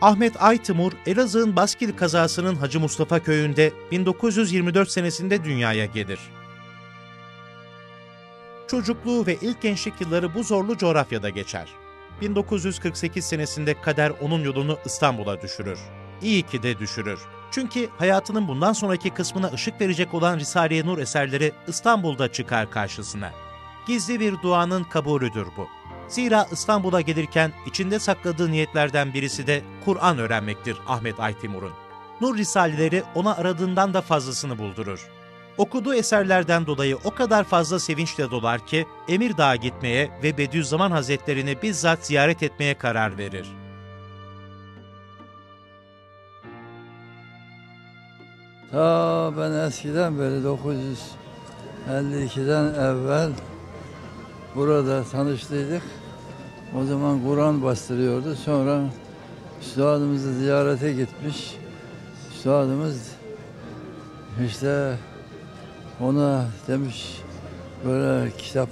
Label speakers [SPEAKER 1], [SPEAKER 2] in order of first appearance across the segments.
[SPEAKER 1] Ahmet Aytimur, Elazığ'ın Baskil kazasının Hacı Mustafa köyünde 1924 senesinde dünyaya gelir. Çocukluğu ve ilk gençlik yılları bu zorlu coğrafyada geçer. 1948 senesinde kader onun yolunu İstanbul'a düşürür. İyi ki de düşürür. Çünkü hayatının bundan sonraki kısmına ışık verecek olan Risale-i Nur eserleri İstanbul'da çıkar karşısına. Gizli bir duanın kabulüdür bu. Zira İstanbul'a gelirken içinde sakladığı niyetlerden birisi de Kur'an öğrenmektir Ahmet Aytimur'un. Nur Risaleleri ona aradığından da fazlasını buldurur. Okuduğu eserlerden dolayı o kadar fazla sevinçle dolar ki Emirdağ'a gitmeye ve Bediüzzaman Hazretlerini bizzat ziyaret etmeye karar verir.
[SPEAKER 2] Ta ben eskiden beri 952'den evvel burada tanıştıydık. O zaman Kur'an bastırıyordu. Sonra üstadımızı ziyarete gitmiş. Üstadımız işte ona demiş böyle kitap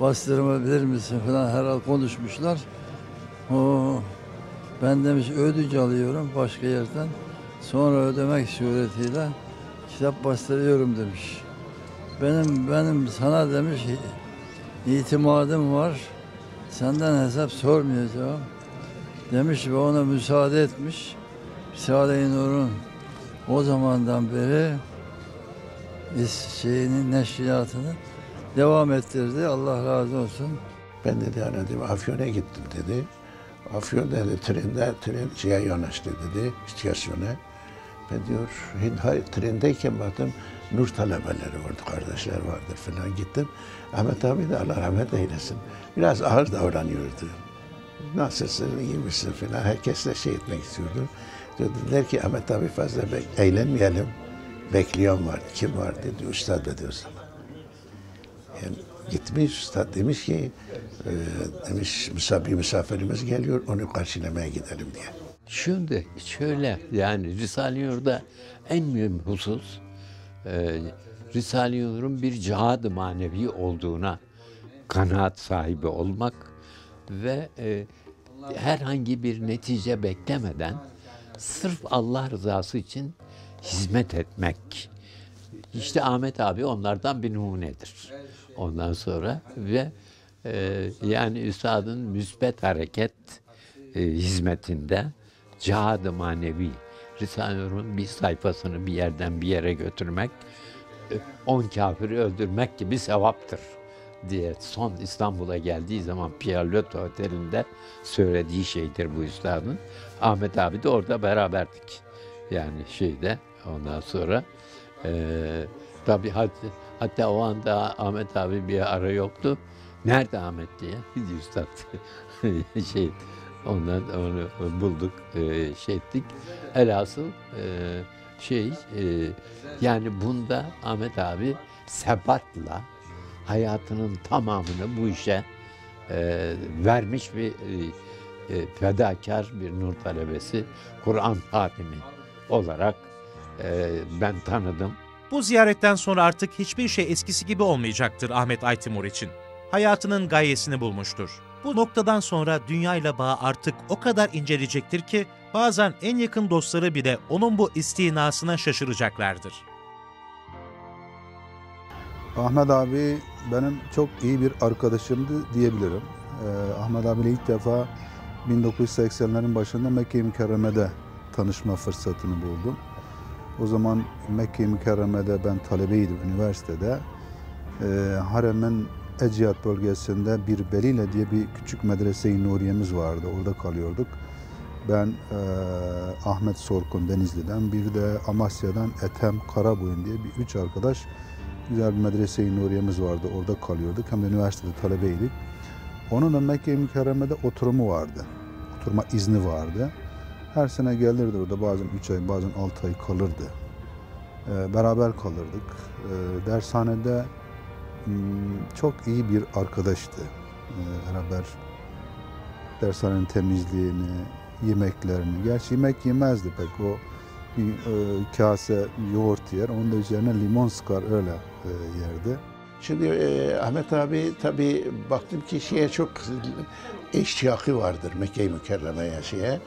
[SPEAKER 2] bastırabilir misin falan herhal konuşmuşlar. O ben demiş ödünç alıyorum başka yerden. Sonra ödemek suretiyle kitap bastırıyorum demiş. Benim benim sana demiş itimadım var. Senden hesap sormayacağım. Demiş ve ona müsaade etmiş. Risale-i Nur'un o zamandan beri şeyinin neşriyatını devam ettirdi. Allah razı olsun.
[SPEAKER 3] Ben dedi yani dedim Afyon'a gittim dedi. Afyon dedi trende tren şeye yanaştı dedi istasyona. Ben diyor trendeyken baktım Nur talebeleri vardı, kardeşler vardır falan gittim. Ahmet abi de Allah rahmet eylesin. Biraz ağır davranıyordu. Nasılsın, iyi misin falan. Herkesle şey etmek istiyordu. Dediler ki Ahmet abi fazla bek eğlenmeyelim. Bekleyen var. Kim var dedi. Üstad dedi o zaman. Yani gitmiş üstad demiş ki e, demiş bir misafirimiz geliyor onu karşılamaya gidelim diye.
[SPEAKER 4] Şimdi şöyle yani Risale-i Nur'da en mühim husus e, Risale-i Nur'un bir cihad manevi olduğuna kanaat sahibi olmak ve e, herhangi bir netice beklemeden sırf Allah rızası için hizmet etmek. İşte Ahmet abi onlardan bir numunedir. Ondan sonra ve e, yani üstadın müsbet hareket e, hizmetinde cihad-ı manevi Risale-i bir sayfasını bir yerden bir yere götürmek e, on kafiri öldürmek gibi sevaptır diye son İstanbul'a geldiği zaman Pierre Otel'inde söylediği şeydir bu üstadın. Ahmet abi de orada beraberdik. Yani şeyde ondan sonra e, tabii hatta, hatta o anda Ahmet abi bir ara yoktu. Nerede Ahmet diye üstad şey ondan onu bulduk e, şey ettik. Elhasıl e, şey e, yani bunda Ahmet abi sebatla hayatının tamamını bu işe vermiş bir fedakar bir nur talebesi, Kur'an hatimi olarak ben tanıdım.
[SPEAKER 1] Bu ziyaretten sonra artık hiçbir şey eskisi gibi olmayacaktır Ahmet Aytimur için. Hayatının gayesini bulmuştur. Bu noktadan sonra dünyayla bağı artık o kadar inceleyecektir ki bazen en yakın dostları bile onun bu istinasına şaşıracaklardır.
[SPEAKER 5] Ahmet abi benim çok iyi bir arkadaşımdı diyebilirim. Ee, Ahmet abiyle ilk defa 1980'lerin başında Mekke-i Mükerreme'de tanışma fırsatını buldum. O zaman Mekke-i Mükerreme'de ben talebeydim üniversitede. Ee, Harem'in Eciyat bölgesinde bir Belile diye bir küçük medrese-i Nuriye'miz vardı. Orada kalıyorduk. Ben e, Ahmet Sorkun Denizli'den, bir de Amasya'dan Ethem Karaboyun diye bir üç arkadaş güzel bir medrese-i Nuriye'miz vardı. Orada kalıyorduk. Hem de üniversitede talebeydik. Onun da Mekke-i Mükerreme'de oturumu vardı. Oturma izni vardı. Her sene gelirdi orada. Bazen üç ay, bazen altı ay kalırdı. Ee, beraber kalırdık. Ee, dershanede çok iyi bir arkadaştı. Ee, beraber dershanenin temizliğini, yemeklerini. Gerçi yemek yemezdi pek. O bir e, kase yoğurt yer. Onun da üzerine limon sıkar öyle e, yerdi.
[SPEAKER 3] Şimdi e, Ahmet abi tabii baktım ki şeye çok eştiyakı vardır Mekke-i Mükerreme'ye şeye.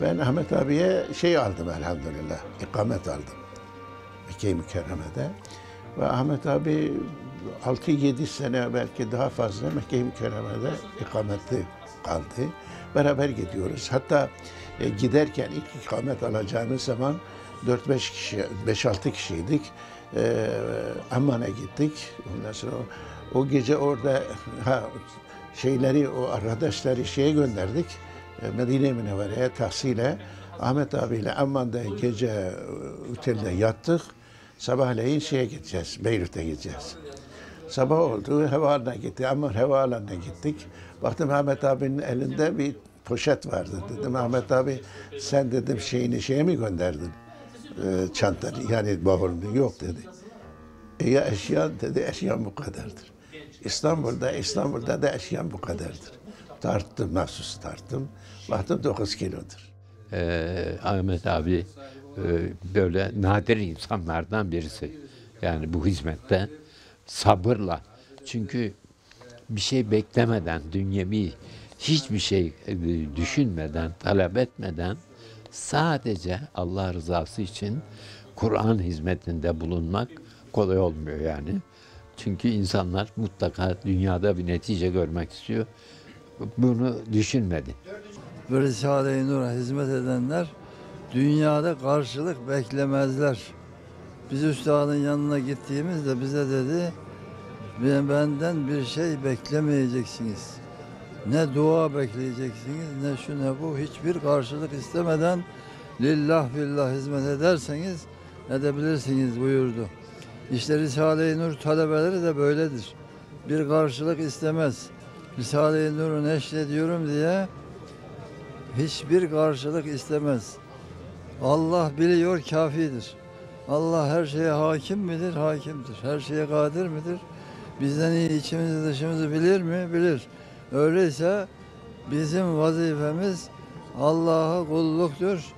[SPEAKER 3] Ben Ahmet abiye şey aldım elhamdülillah, ikamet aldım. Mekke-i Mükerreme'de. Ve Ahmet abi 6-7 sene belki daha fazla Mekke-i Mükerreme'de ikametli kaldı. Beraber gidiyoruz. Hatta e, giderken ilk ikamet alacağımız zaman 4-5 kişi, 5-6 kişiydik. E, Amman'a gittik. Ondan sonra o, o gece orada ha, şeyleri, o arkadaşları şeye gönderdik. E, Medine-i Münevvere'ye tahsile. Ahmet abiyle Amman'da gece e, otelde yattık. Sabahleyin şeye gideceğiz, Beyrut'a gideceğiz. Sabah oldu, havaalanına gitti. Ama havaalanına gittik. Baktım Ahmet abinin elinde bir poşet vardı. Dedim Ahmet abi sen dedim şeyini şeye mi gönderdin? Ee, çantanı yani bavulunu yok dedi. E ya eşyan dedi eşyan bu kadardır. İstanbul'da İstanbul'da da eşyan bu kadardır. Tarttım mahsus tarttım. Baktım 9 kilodur.
[SPEAKER 4] Ee, Ahmet abi e, böyle nadir insanlardan birisi. Yani bu hizmette sabırla. Çünkü bir şey beklemeden, dünyevi hiçbir şey e, düşünmeden, talep etmeden sadece Allah rızası için Kur'an hizmetinde bulunmak kolay olmuyor yani. Çünkü insanlar mutlaka dünyada bir netice görmek istiyor. Bunu düşünmedi.
[SPEAKER 2] Ve Risale-i Nur'a hizmet edenler dünyada karşılık beklemezler. Biz üstadın yanına gittiğimizde bize dedi "Ben- benden bir şey beklemeyeceksiniz. Ne dua bekleyeceksiniz ne şu ne bu hiçbir karşılık istemeden lillah billah hizmet ederseniz edebilirsiniz buyurdu. İşte Risale-i Nur talebeleri de böyledir. Bir karşılık istemez. Risale-i Nur'u neşrediyorum diye hiçbir karşılık istemez. Allah biliyor kafidir. Allah her şeye hakim midir? Hakimdir. Her şeye kadir midir? Bizden iyi içimizi dışımızı bilir mi? Bilir. Öyleyse bizim vazifemiz Allah'a kulluktur.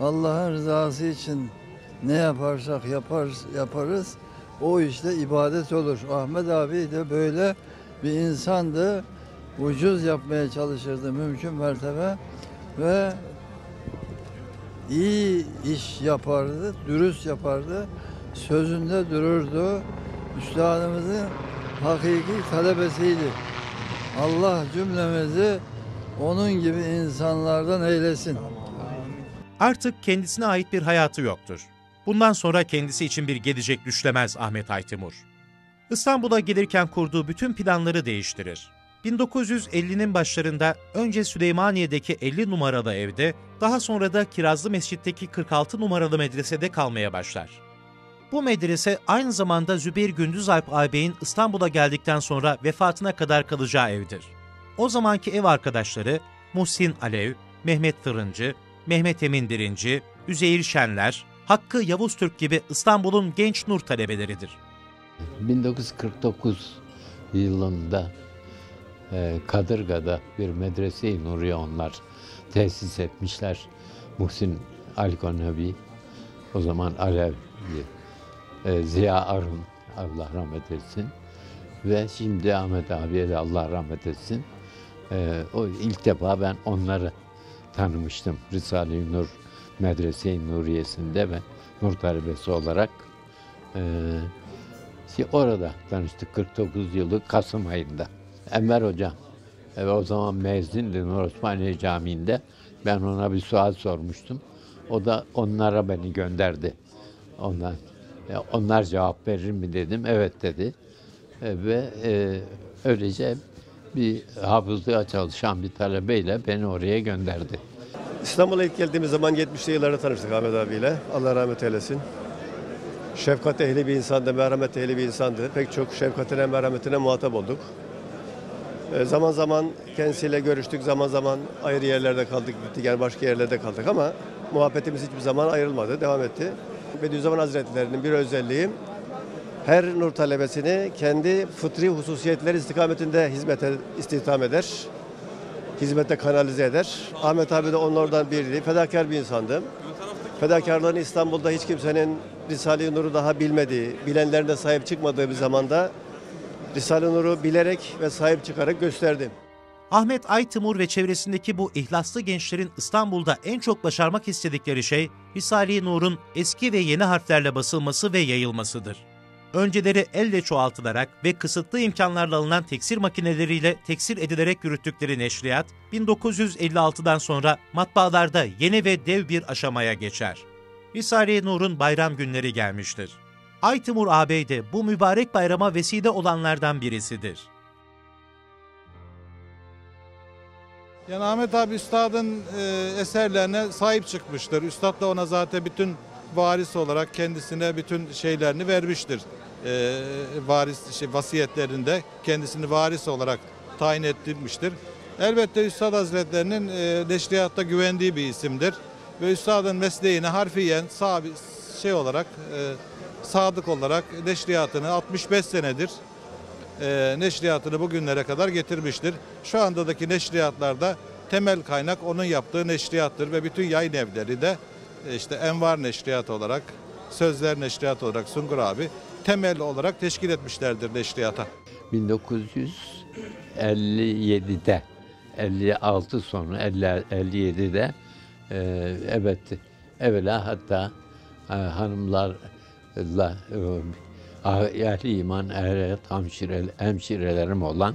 [SPEAKER 2] Allah'ın rızası için ne yaparsak yaparız, yaparız. O işte ibadet olur. Ahmet abi de böyle bir insandı. Ucuz yapmaya çalışırdı mümkün mertebe ve iyi iş yapardı, dürüst yapardı, sözünde dururdu. Üstadımızın hakiki talebesiydi. Allah cümlemizi onun gibi insanlardan eylesin.
[SPEAKER 1] Artık kendisine ait bir hayatı yoktur. Bundan sonra kendisi için bir gelecek düşlemez Ahmet Aytimur. İstanbul'a gelirken kurduğu bütün planları değiştirir. 1950'nin başlarında önce Süleymaniye'deki 50 numaralı evde, daha sonra da Kirazlı Mescid'deki 46 numaralı medresede kalmaya başlar. Bu medrese aynı zamanda Zübeyir Gündüzalp ağabeyin İstanbul'a geldikten sonra vefatına kadar kalacağı evdir. O zamanki ev arkadaşları Muhsin Alev, Mehmet Fırıncı, Mehmet Emin Birinci, Üzeyir Şenler, Hakkı Yavuz Türk gibi İstanbul'un genç nur talebeleridir.
[SPEAKER 4] 1949 yılında Kadırga'da bir medrese-i Nuriye onlar tesis etmişler. Muhsin Alkonevi, o zaman Alevi, e, Ziya Arun, Allah rahmet etsin. Ve şimdi Ahmet abiye de Allah rahmet etsin. E, o ilk defa ben onları tanımıştım. Risale-i Nur Medrese-i Nuriye'sinde ve Nur talebesi olarak. E, işte orada tanıştık 49 yılı Kasım ayında. Enver Hocam, e, o zaman mezindi Nur Osmaniye Camii'nde. Ben ona bir sual sormuştum. O da onlara beni gönderdi. Onlar, e, onlar cevap verir mi dedim. Evet dedi. E, ve e, öylece bir hafızlığa çalışan bir talebeyle beni oraya gönderdi.
[SPEAKER 6] İstanbul'a ilk geldiğimiz zaman 70'li yıllarda tanıştık Ahmet abiyle. Allah rahmet eylesin. Şefkat ehli bir insandı, merhamet ehli bir insandı. Pek çok şefkatine, merhametine muhatap olduk. E, zaman zaman kendisiyle görüştük, zaman zaman ayrı yerlerde kaldık, gittik yani başka yerlerde kaldık ama muhabbetimiz hiçbir zaman ayrılmadı, devam etti. Bediüzzaman Hazretleri'nin bir özelliği her nur talebesini kendi fıtri hususiyetleri istikametinde hizmete istihdam eder hizmete kanalize eder. Ahmet abi de onlardan biriydi. Fedakar bir insandı. Fedakarlığını İstanbul'da hiç kimsenin Risale-i Nur'u daha bilmediği, bilenlerine sahip çıkmadığı bir zamanda Risale-i Nur'u bilerek ve sahip çıkarak gösterdi.
[SPEAKER 1] Ahmet Aytimur ve çevresindeki bu ihlaslı gençlerin İstanbul'da en çok başarmak istedikleri şey Risale-i Nur'un eski ve yeni harflerle basılması ve yayılmasıdır. Önceleri elle çoğaltılarak ve kısıtlı imkanlarla alınan teksir makineleriyle teksir edilerek yürüttükleri neşriyat, 1956'dan sonra matbaalarda yeni ve dev bir aşamaya geçer. Risale-i Nur'un bayram günleri gelmiştir. Aytimur ağabey de bu mübarek bayrama vesile olanlardan birisidir.
[SPEAKER 7] Yani Ahmet abi Üstad'ın e, eserlerine sahip çıkmıştır. Üstad da ona zaten bütün varis olarak kendisine bütün şeylerini vermiştir. E, varis şey, vasiyetlerinde kendisini varis olarak tayin ettirmiştir. Elbette Üstad Hazretlerinin e, neşriyatta güvendiği bir isimdir. Ve Üstad'ın mesleğine harfiyen sabit şey olarak e, sadık olarak neşriyatını 65 senedir e, neşriyatını bugünlere kadar getirmiştir. Şu andadaki neşriyatlarda temel kaynak onun yaptığı neşriyattır ve bütün yayın evleri de e, işte Envar Neşriyat olarak, Sözler Neşriyat olarak Sungur abi temel olarak teşkil etmişlerdir neşriyata.
[SPEAKER 4] 1957'de 56 sonra 50, 57'de e, evet evvela hatta e, hanımlarla e, ehli iman ehli hemşire, hemşirelerim olan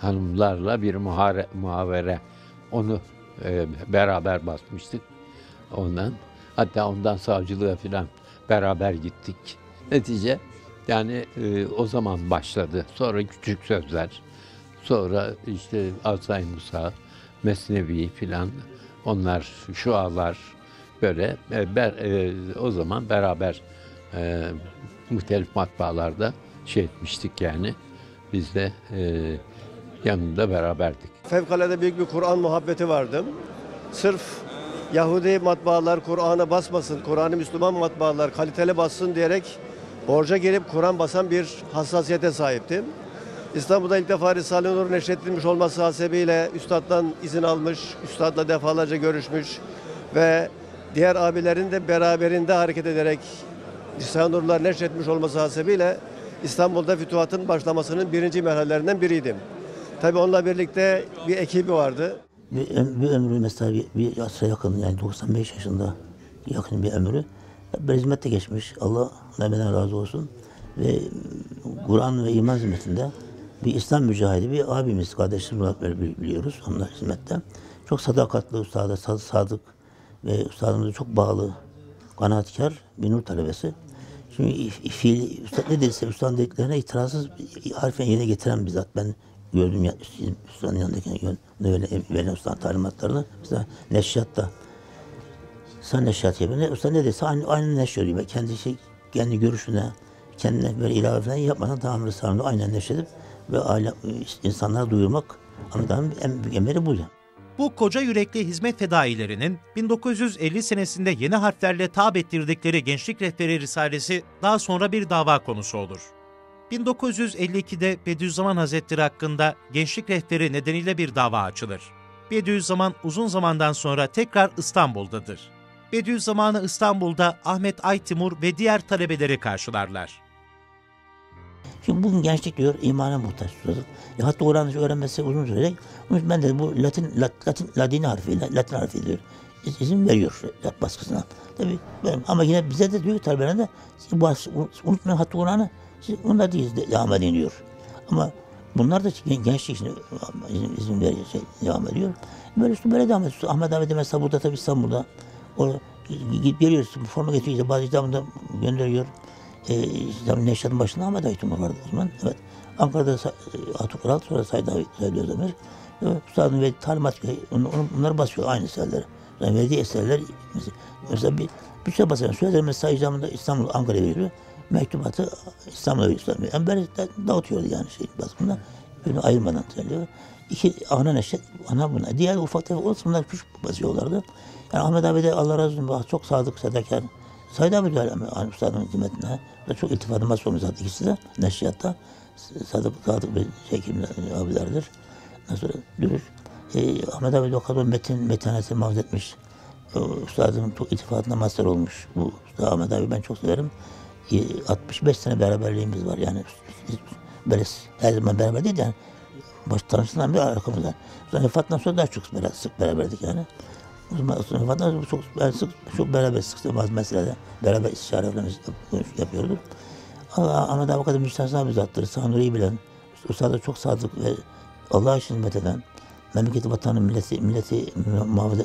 [SPEAKER 4] hanımlarla bir muhare, muhavere onu e, beraber basmıştık ondan. Hatta ondan savcılığa falan beraber gittik. Netice yani e, o zaman başladı. Sonra küçük sözler. Sonra işte Asay Musa, Mesnevi filan onlar şualar böyle e, ber, e, o zaman beraber e, muhtelif matbaalarda şey etmiştik yani. Biz de e, yanında beraberdik.
[SPEAKER 6] Fevkalade büyük bir Kur'an muhabbeti vardı. Sırf Yahudi matbaalar Kur'an'a basmasın, Kur'an'ı Müslüman matbaalar kaliteli bassın diyerek borca girip Kur'an basan bir hassasiyete sahipti. İstanbul'da ilk defa Risale-i Nur neşredilmiş olması hasebiyle üstaddan izin almış, üstadla defalarca görüşmüş ve diğer abilerin de beraberinde hareket ederek Risale-i Nur'lar neşretmiş olması hasebiyle İstanbul'da fütuhatın başlamasının birinci merhalelerinden biriydim. Tabii onunla birlikte bir ekibi vardı.
[SPEAKER 8] Bir, bir ömrü mesela bir, bir asra yakın yani 95 yaşında yakın bir ömrü bir hizmette geçmiş. Allah Mehmet'den razı olsun. Ve Kur'an ve iman hizmetinde bir İslam mücahidi bir abimiz, kardeşimiz olarak biliyoruz onlar hizmette. Çok sadakatli ustada, sadık ve ustadımıza çok bağlı, kanaatkar bir nur talebesi. Şimdi fiil, üstad ne dediyse ustadın dediklerine itirazsız harfen yerine getiren bizzat. Ben gördüm ya, ustadın yanındaki öyle verilen ustadın talimatlarını. Mesela neşriyatta sen neşriyat yapıyorsun. Usta ne dese aynı, aynı neşriyor diyor. Kendi şey, kendi görüşüne, kendine böyle ilave falan yapmadan tamam Risale'de aynen neşredip ve aile, insanlara duyurmak Anadolu'nun en büyük emri bu yani.
[SPEAKER 1] Bu koca yürekli hizmet fedailerinin 1950 senesinde yeni harflerle tab ettirdikleri Gençlik Rehberi Risalesi daha sonra bir dava konusu olur. 1952'de Bediüzzaman Hazretleri hakkında Gençlik Rehberi nedeniyle bir dava açılır. Bediüzzaman uzun zamandan sonra tekrar İstanbul'dadır. Bediüzzaman'ı İstanbul'da Ahmet Aytimur ve diğer talebeleri karşılarlar.
[SPEAKER 8] Şimdi bugün gençlik diyor imana muhtaç. Ya hatta Kur'an'ı öğrenmesi uzun sürecek. Ben de bu Latin, Latin, Ladin harfiyle, Latin harfi diyor. izin veriyor baskısına. Tabii benim, ama yine bize de diyor talebelere de unutmayın hatta Kur'an'ı siz onunla değil devam edin diyor. Ama bunlar da gençlik için izin, izin veriyor, şey, devam ediyor. Böyle işte böyle devam ediyor. Ahmet de mesela burada tabii İstanbul'da o gidip geliyoruz, forma getiriyor, bazı İstanbul'da gönderiyor. E, tabii Neşat'ın başında Ahmet Aytumur vardı o zaman. Evet. Ankara'da Atu Kral, sonra Said, Said Özdemir. Üstadın ve talimat, onları basıyor aynı eserleri. Yani verdiği eserler, mesela bir, bir şey basıyor. Söylerim mesela icamında İstanbul, Ankara'ya veriyor. Mektubatı İstanbul'a veriyor. Yani böyle dağıtıyordu yani şey basımında. Böyle ayırmadan söylüyor. İki ana neşet, ana buna. Diğer ufak tefek olsun bunlar küçük basıyorlardı. Yani Ahmet abi de Allah razı olsun çok sadık, sadakar. Said abi de öyle Üstadın hizmetine. Çok iltifatı mazhar olmuş zaten ikisi de neşriyatta. Sadık, sadık bir çekim abilerdir. Sonra dürüst. E, Ahmet abi kadar metin, metaneti muhafaza etmiş. E, üstadın çok iltifatına mazhar olmuş. Bu Üstad Ahmet abi ben çok severim. E, 65 sene beraberliğimiz var yani. Böyle her zaman beraber değil yani baş tanıştığından beri arkamızda. Sonra vefatından sonra daha çok beraber, sık beraberdik yani. O zaman sonra vefatından sonra çok, yani sık, çok beraber sık bazı meselede beraber istişare yapıyorduk. Allah Ahmet abi kadar müstahsına bir zattır. Sanuri'yi bilen, ustada çok sadık ve Allah'a hizmet eden, memleketi, vatanı, milleti, milleti muhafaza,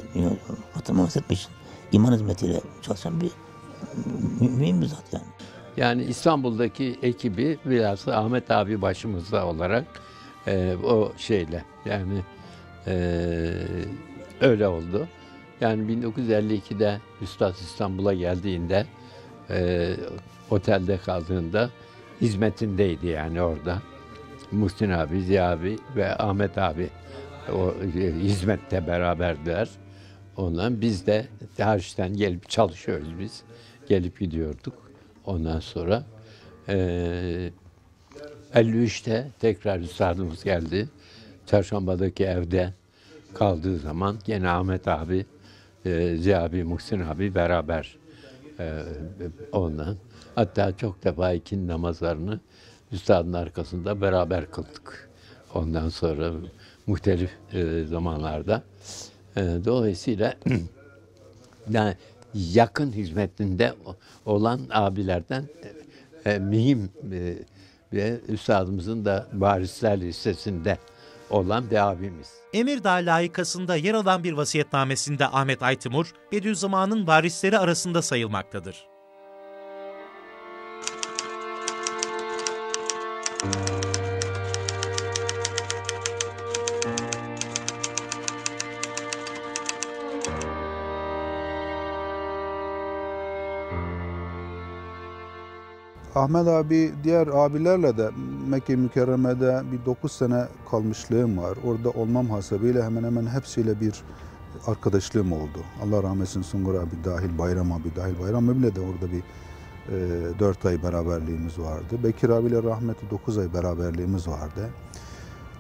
[SPEAKER 8] vatan muhafaza etmek için iman hizmetiyle çalışan bir mü- mühim bir zat yani.
[SPEAKER 4] Yani İstanbul'daki ekibi bilhassa Ahmet abi başımızda olarak e, o şeyle yani e, öyle oldu. Yani 1952'de Üstad İstanbul'a geldiğinde e, otelde kaldığında hizmetindeydi yani orada. Muhsin abi, Ziya abi ve Ahmet abi o e, hizmette beraberdiler. Ondan biz de harçtan gelip çalışıyoruz biz. Gelip gidiyorduk. Ondan sonra eee 53'te tekrar üstadımız geldi. Çarşamba'daki evde kaldığı zaman gene Ahmet abi, e, Ziya abi, Muhsin abi beraber e, ondan. Hatta çok defa ikindi namazlarını üstadın arkasında beraber kıldık. Ondan sonra muhtelif e, zamanlarda. E, dolayısıyla yani yakın hizmetinde olan abilerden e, mühim e, ve üstadımızın da varisler listesinde olan bir abimiz.
[SPEAKER 1] Emirdağ layıkasında yer alan bir vasiyetnamesinde Ahmet Aytimur, Bediüzzaman'ın varisleri arasında sayılmaktadır.
[SPEAKER 5] Ahmet abi diğer abilerle de Mekke Mükerreme'de bir 9 sene kalmışlığım var. Orada olmam hasebiyle hemen hemen hepsiyle bir arkadaşlığım oldu. Allah rahmet etsin Sungur abi dahil, Bayram abi dahil. Bayram abiyle de orada bir e, 4 ay beraberliğimiz vardı. Bekir abiyle rahmetli 9 ay beraberliğimiz vardı.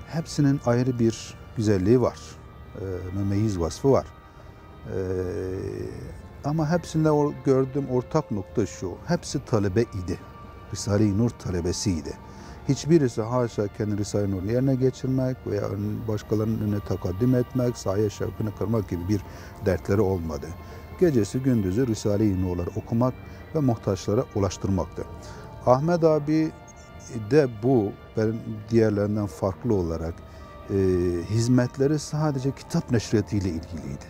[SPEAKER 5] Hepsinin ayrı bir güzelliği var. E, memeyiz vasfı var. E, ama hepsinde gördüğüm ortak nokta şu. Hepsi talebe idi. Risale-i Nur talebesiydi. Hiçbirisi haşa kendi Risale-i yerine geçirmek veya başkalarının önüne takaddim etmek, sahaya şevkini kırmak gibi bir dertleri olmadı. Gecesi gündüzü Risale-i Nur'ları okumak ve muhtaçlara ulaştırmaktı. Ahmet abi de bu benim diğerlerinden farklı olarak e, hizmetleri sadece kitap neşriyatıyla ilgiliydi.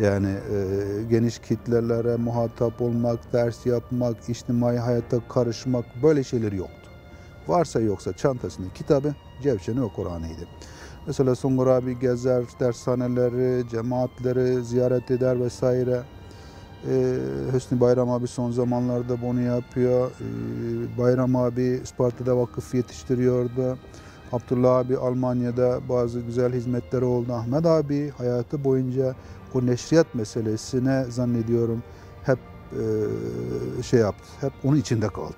[SPEAKER 5] Yani e, geniş kitlelere muhatap olmak, ders yapmak, içtimai hayata karışmak böyle şeyleri yoktu. Varsa yoksa çantasında kitabı, cevşeni ve Kur'an'ıydı. Mesela Sungur abi gezer, dershaneleri, cemaatleri ziyaret eder vesaire. Ee, Hüsnü Bayram abi son zamanlarda bunu yapıyor. Ee, Bayram abi Isparta'da vakıf yetiştiriyordu. Abdullah abi Almanya'da bazı güzel hizmetleri oldu. Ahmet abi hayatı boyunca o neşriyat meselesine zannediyorum hep e, şey yaptı. Hep onun içinde kaldı.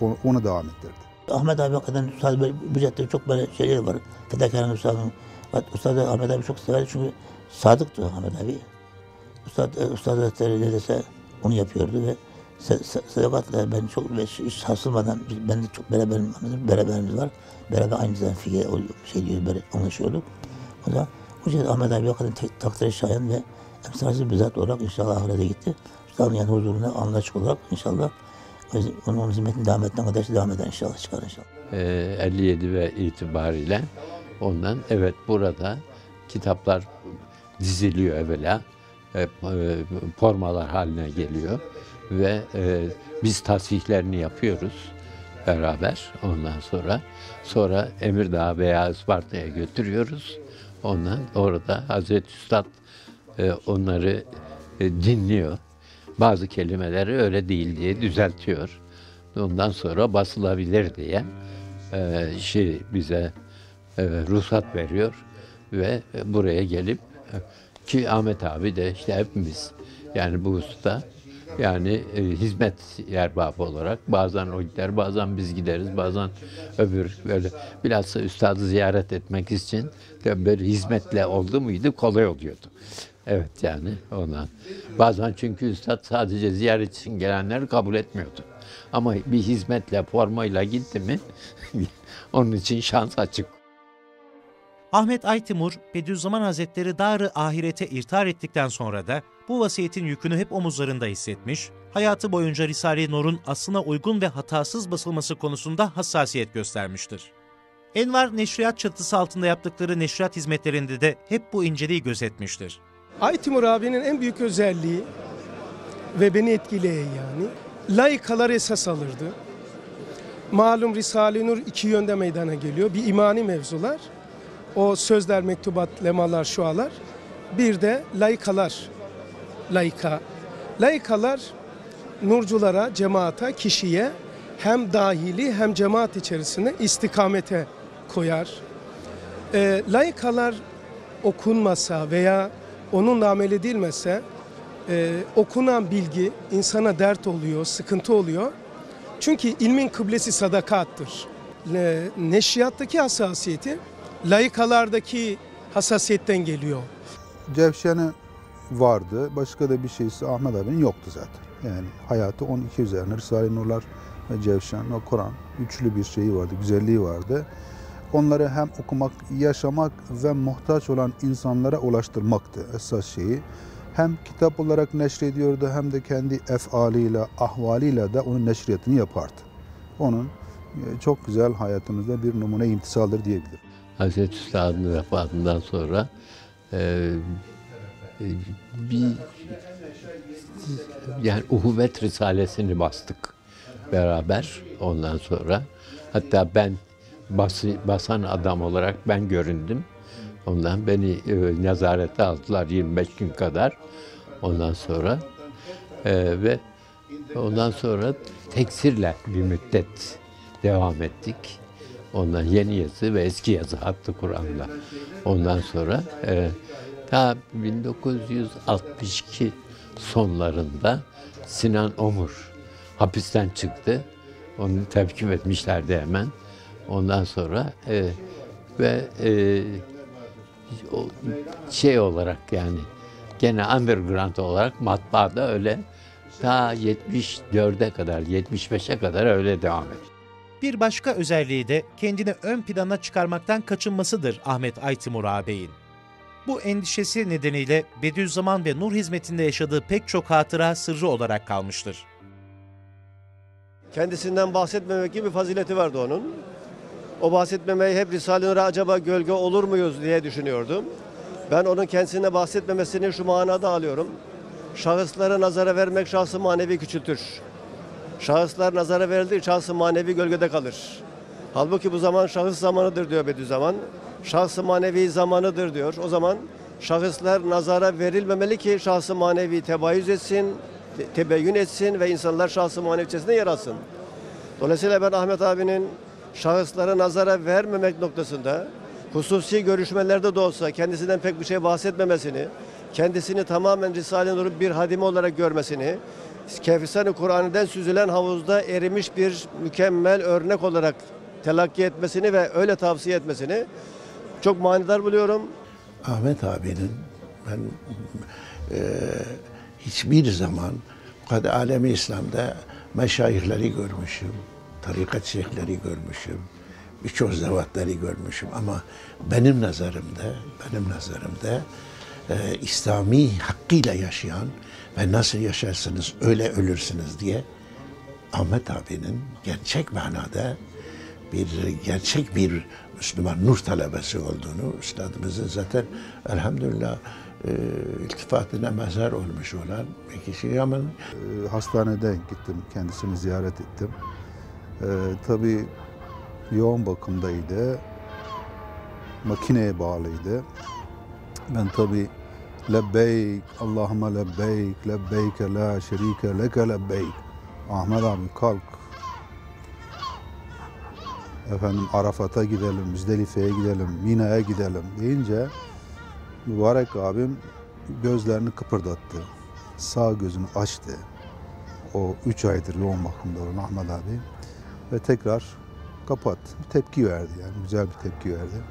[SPEAKER 5] Onu, onu devam ettirdi.
[SPEAKER 8] Ahmet abi hakikaten Üstad caddede çok böyle şeyleri var. Fedakarın Üstad'ın. Üstad Ahmet abi çok severdi çünkü sadıktı Ahmet abi. Üstad, e, Üstad Hazretleri ne dese onu yapıyordu ve sadakatle ben çok hiç sarsılmadan ben de çok beraber, beraberimiz var. Beraber aynı zamanda fikir şey diyor, böyle anlaşıyorduk. O da o yüzden Ahmet abi hakikaten tek, takdire şayan ve emsalsiz bir zat olarak inşallah ahirete gitti. Üstadın yani huzuruna anlaşık olarak inşallah onun, hizmetini devam ettiğine kadar devam eder inşallah çıkar inşallah.
[SPEAKER 4] Ee, 57 ve itibariyle ondan evet burada kitaplar diziliyor evvela. Hep, e, formalar haline geliyor ve e, biz tasihlerini yapıyoruz beraber ondan sonra sonra Emirdağ veya Isparta'ya götürüyoruz. Ondan orada Hazreti Üstad e, onları e, dinliyor. Bazı kelimeleri öyle değil diye düzeltiyor. Ondan sonra basılabilir diye e, şey bize e, ruhsat veriyor ve buraya gelip ki Ahmet abi de işte hepimiz yani bu usta yani e, hizmet erbabı olarak bazen o gider bazen biz gideriz bazen öbür böyle bilhassa üstadı ziyaret etmek için de böyle hizmetle oldu muydu kolay oluyordu. Evet yani ona. Bazen çünkü üstad sadece ziyaret için gelenleri kabul etmiyordu. Ama bir hizmetle, formayla gitti mi onun için şans açık.
[SPEAKER 1] Ahmet Aytimur, Bediüzzaman Hazretleri Darı Ahirete irtar ettikten sonra da bu vasiyetin yükünü hep omuzlarında hissetmiş, hayatı boyunca Risale-i Nur'un aslına uygun ve hatasız basılması konusunda hassasiyet göstermiştir. Envar Neşriyat çatısı altında yaptıkları neşriyat hizmetlerinde de hep bu inceliği gözetmiştir.
[SPEAKER 9] Aytimur abinin en büyük özelliği ve beni etkileyen yani laikalar esas alırdı. Malum Risale-i Nur iki yönde meydana geliyor. Bir imani mevzular, o sözler, mektubat, lemalar, şualar. Bir de laikalar, laika. Laikalar nurculara, cemaata, kişiye hem dahili hem cemaat içerisinde istikamete koyar. E, laikalar okunmasa veya onunla amel edilmese e, okunan bilgi insana dert oluyor, sıkıntı oluyor. Çünkü ilmin kıblesi sadakattır. E, neşriyattaki hassasiyeti laikalardaki hassasiyetten geliyor.
[SPEAKER 5] Cevşen'i vardı. Başka da bir şeysi Ahmet abinin yoktu zaten. Yani hayatı 12 üzerine Risale-i Nurlar ve Cevşen ve Kur'an üçlü bir şeyi vardı, güzelliği vardı. Onları hem okumak, yaşamak ve muhtaç olan insanlara ulaştırmaktı esas şeyi. Hem kitap olarak neşrediyordu hem de kendi efaliyle, ahvaliyle de onun neşriyatını yapardı. Onun e, çok güzel hayatımızda bir numune imtisaldır diyebilirim.
[SPEAKER 4] Hazreti Üstad'ın vefatından sonra e, e, bir yani uhuvvet risalesini bastık beraber ondan sonra. Hatta ben bası, basan adam olarak ben göründüm. Ondan beni e, nezarete aldılar 25 gün kadar. Ondan sonra e, ve ondan sonra teksirle bir müddet devam ettik. Ondan yeni yazı ve eski yazı hattı Kur'an'la. Ondan sonra e, ta 1962 sonlarında Sinan Omur hapisten çıktı. Onu tepkim etmişlerdi hemen. Ondan sonra e, ve e, o şey olarak yani gene underground olarak matbaada öyle ta 74'e kadar, 75'e kadar öyle devam etti.
[SPEAKER 1] Bir başka özelliği de kendini ön plana çıkarmaktan kaçınmasıdır Ahmet Aytimur ağabeyin. Bu endişesi nedeniyle Bediüzzaman ve Nur hizmetinde yaşadığı pek çok hatıra sırrı olarak kalmıştır.
[SPEAKER 6] Kendisinden bahsetmemek gibi bir fazileti vardı onun. O bahsetmemeyi hep Risale-i Nur'a acaba gölge olur muyuz diye düşünüyordum. Ben onun kendisine bahsetmemesini şu manada alıyorum. Şahısları nazara vermek şahsı manevi küçültür. Şahıslar nazara verildiği şahsı manevi gölgede kalır. Halbuki bu zaman şahıs zamanıdır diyor Bediüzzaman. Şahsı manevi zamanıdır diyor. O zaman şahıslar nazara verilmemeli ki şahsı manevi tebayüz etsin, tebeyyün etsin ve insanlar şahsı manevi içerisinde yer alsın. Dolayısıyla ben Ahmet abinin şahıslara nazara vermemek noktasında hususi görüşmelerde de olsa kendisinden pek bir şey bahsetmemesini, kendisini tamamen Risale-i Nur'un bir hadimi olarak görmesini, Kevser-i Kur'an'dan süzülen havuzda erimiş bir mükemmel örnek olarak telakki etmesini ve öyle tavsiye etmesini çok manidar buluyorum.
[SPEAKER 3] Ahmet abinin ben e, hiçbir zaman kadar alemi İslam'da meşayihleri görmüşüm, tarikat şeyhleri görmüşüm, birçok zevatları görmüşüm ama benim nazarımda, benim nazarımda e, İslami hakkıyla yaşayan ve nasıl yaşarsınız öyle ölürsünüz diye Ahmet abinin gerçek manada bir gerçek bir Müslüman nur talebesi olduğunu üstadımızın zaten elhamdülillah e, iltifatına mezar olmuş olan bir kişi ama
[SPEAKER 5] E, hastanede gittim, kendisini ziyaret ettim. E, tabii yoğun bakımdaydı, makineye bağlıydı. Ben tabii lebbeyk, Allahümme lebbeyk, lebbeyke la şerike leke lebbeyk. Ahmet abi kalk. Efendim Arafat'a gidelim, Müzdelife'ye gidelim, Mina'ya gidelim deyince mübarek abim gözlerini kıpırdattı. Sağ gözünü açtı. O üç aydır yoğun bakımda olan Ahmet abi. Ve tekrar kapat. Bir tepki verdi yani güzel bir tepki verdi.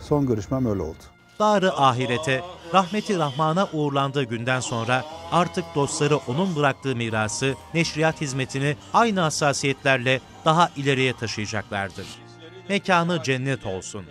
[SPEAKER 5] Son görüşmem öyle oldu.
[SPEAKER 1] Darı ahirete, rahmeti rahmana uğurlandığı günden sonra artık dostları onun bıraktığı mirası, neşriyat hizmetini aynı hassasiyetlerle daha ileriye taşıyacaklardır. Mekanı cennet olsun.